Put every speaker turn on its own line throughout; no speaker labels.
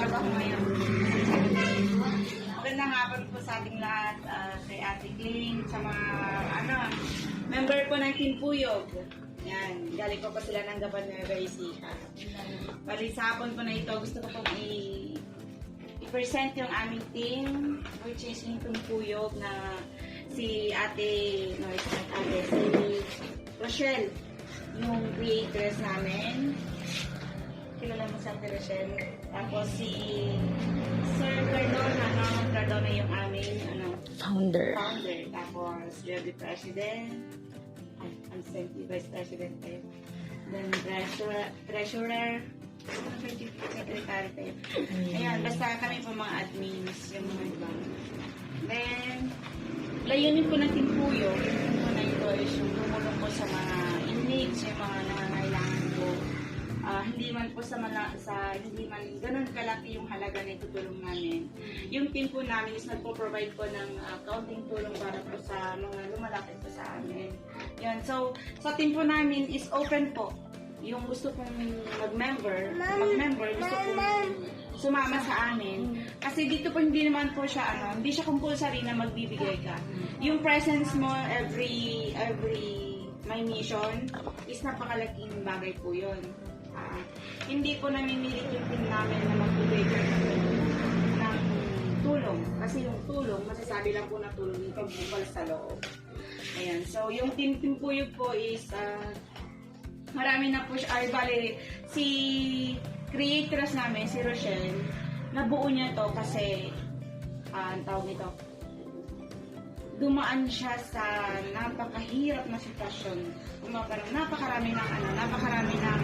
Tagalog ako ngayon. Magandang hapon po sa ating lahat, ah, kay Ate Kling, sa mga, ano, member po ng Team Puyog. Yan, galing ko pa sila ng Gapan Nueva Ecija. Bali sa hapon po na ito, gusto ko pong i- i-present yung aming team, which is yung Team Puyog na si Ate, no, not Ate, si Rochelle, yung creators namin. Kilala mo sa Ate Rochelle. Tapos si Sir Cardona, Norman Cardona yung aming ano,
Founder.
founder. Tapos Deputy President. Ay, I'm sorry, Vice President tayo. Then Treasurer. Treasurer. Secretary tayo. Ayan, basta kami po mga admins, yung mga ibang. Then, layunin po natin po yun. Yung po na ito is yung tumulong po sa mga in-needs, yung mga nangangailangan po. Ah, hindi man po sa mala, sa hindi man ganun kalaki yung halaga na itutulong namin. Yung team po namin is nagpo-provide po ng ah, counting tulong para po sa mga lumalapit po sa amin. Yan. So, sa team po namin is open po. Yung gusto pong mag-member, mag-member, gusto pong sumama sa amin. Kasi dito po hindi naman po siya ano, hindi siya compulsory na magbibigay ka. Yung presence mo every every my mission is napakalaking bagay po 'yon. Ah, hindi po namimilit yung team namin na magbibigay ng tulong. Kasi yung tulong, masasabi lang po na tulong yung pagbukal sa loob. Ayan. So, yung team team po yun po is ah, marami na siya. Ay, bali, si creators namin, si Rochelle, nabuo niya to kasi, ah, ang tawag nito, dumaan siya sa napakahirap na sitwasyon. Kuma parang napakarami ng ano, napakarami ng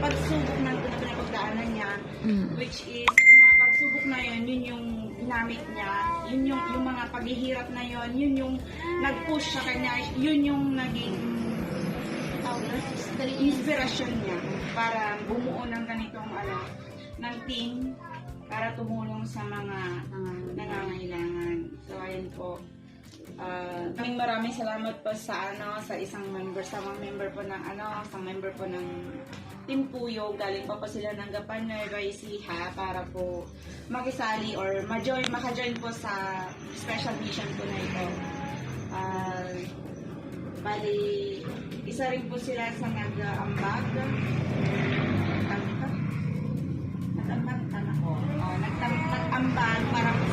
pagsubok na na pinapagdaanan niya,
Mm.
which is yung mga pagsubok na yun, yun yung ginamit niya, yun yung, yung mga paghihirap na yun, yun yung nag-push sa kanya, yun yung naging tawag na, inspirasyon niya para bumuo ng ganitong ano, ng team para tumulong sa mga nangangailangan. So, ayun po. Ah, kaming maraming salamat po sa ano sa isang member sa mga member po ng ano sa member po ng Team Puyo galing pa po sila ng Gapan Nueva Ecija para po makisali or ma-join maka-join po sa special mission po na ito. Ah, bali isa rin po sila sa nag-ambag. Nagtambag, tama ko. Oh, nag-ambag para po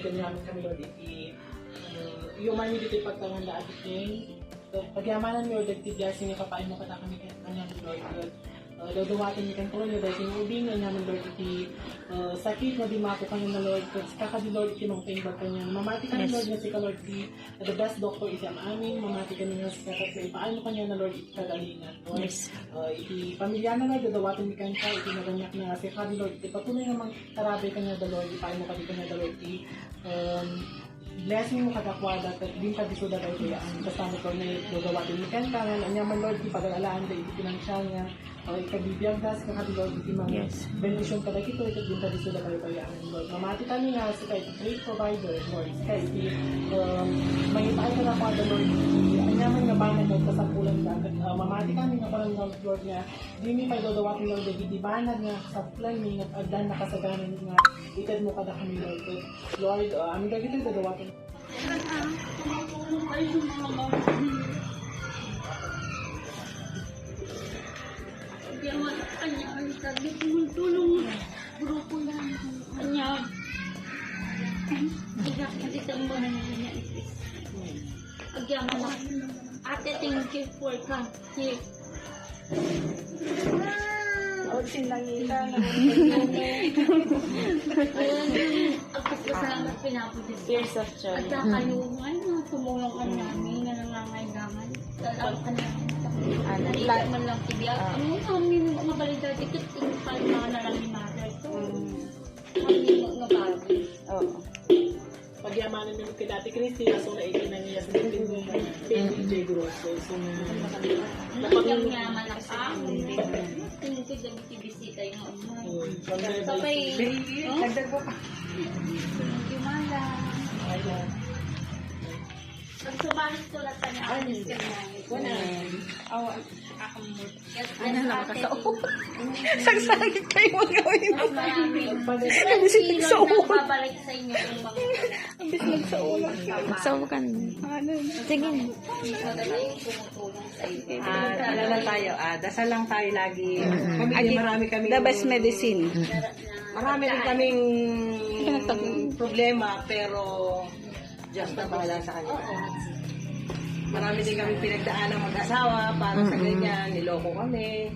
ganyamin kami Lord, iti, uh, yung man yung dito pagkanganda at itin, pagyamanan mo Lord, iti blessing yung kapain mo kata kami kanyang Lord, Lord, uh, dawatin niyo kang tuloy, dahil tinubing na namin Lord, iti uh, sakit na di mako kanya na Lord, kasi kakadi Lord, kinong tingbag kanya, mamati kanya
Yes.
Lord, na si ka Lord, iti, uh, the best doctor is ang amin, mamati kanya na si kakad, sa ipaano kanya na Lord, iti kagalingan, Lord,
Yes.
uh, iti pamilya na Lord, dadawatin ni kanya, iti naganyak na si Kadi Lord, iti. Patuloy namang karabi kanya da Lord, ipain mo kadi kanya da Lord, iti? Um, blessing mo kadakwada, at din ka diso da Lord, kaya ang kasama ko na dadawatin ni kanya, kangan, anya man Lord, iti pag-alaan da iti pinansyal niya, uh, ikabibiyagdas ka Kadi Lord, iti mga
Yes.
benediction kada kito, iti din ka diso da kayo kaya Lord, mamati kami nga, si kay great provider, Lord, kay iti um, mangipay ka na pa da Lord, anyaman nga bangan mo kasapulan ka, uh, mamati kami nga parang Lord nga, di mi may dodawatin Lord, di banag nga kasapulan mi, nga agdan na kasaganan nga, itad mo kada kami Lord, Lord, uh, amin ka kita dodawatin.
Kaya kanya ang sabi ko tulong grupo lang kanya. Tiga kasi na niya ipis. Agya mo na. Ate, thank you for kasi.
O, sinangita na
ako pasalamat pinapulit.
Tears of joy.
At yung ano, tumulong ka namin na nangangailangan. Talagang ka namin.
Ano,
Naiyak man lang tibiyak. Ano kami mga balita dito, tingin pa yung mga nalang mother. So, kami mga bagay.
Oo.
Pagyamanan mo kay Dati Christy, aso na iya sa mo, baby J. Grosso. So,
Napag yaman ang ako. Tingin ko dami tibisita yung umay. So, may...
Dagdag pa.
Thank you, Mala.
Ayan.
Pag lang sa niya, alis ka na.
Wala.
Ako mo.
Ano na makasao?
Sagsagit kayo mga gawin.
Maraming.
Pag-
Sisig sa ulo.
na babalik sa inyo kung mga
Ambis magsaula. Magsawa Ano? Sige.
maganda yung tumutulong sa inyo.
Ah, ano lang tayo, ah, dasal lang tayo lagi. Kami
Agi-
marami kami.
The best medicine.
Marami rin kaming problema, pero Diyos na bahala sa kanila. Marami din kami pinagdaan ng mag-asawa para sa ganyan, niloko kami.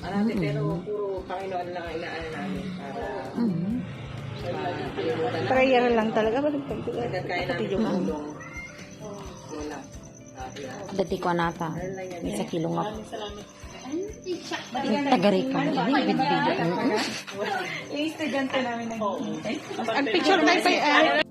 Marami, pero puro Panginoon lang ang inaano namin para makalimutan namin.
Prayer lang talaga.
Agad kaya namin tumulong. Wala. Sabi na.
Dati ko nata.
Ano lang yan?
Sa kilong ako.
Maraming salamat.
Tagarika mo. Hindi, video.
Yung estudyante namin nag
Ang picture na pa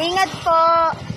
Ingat po.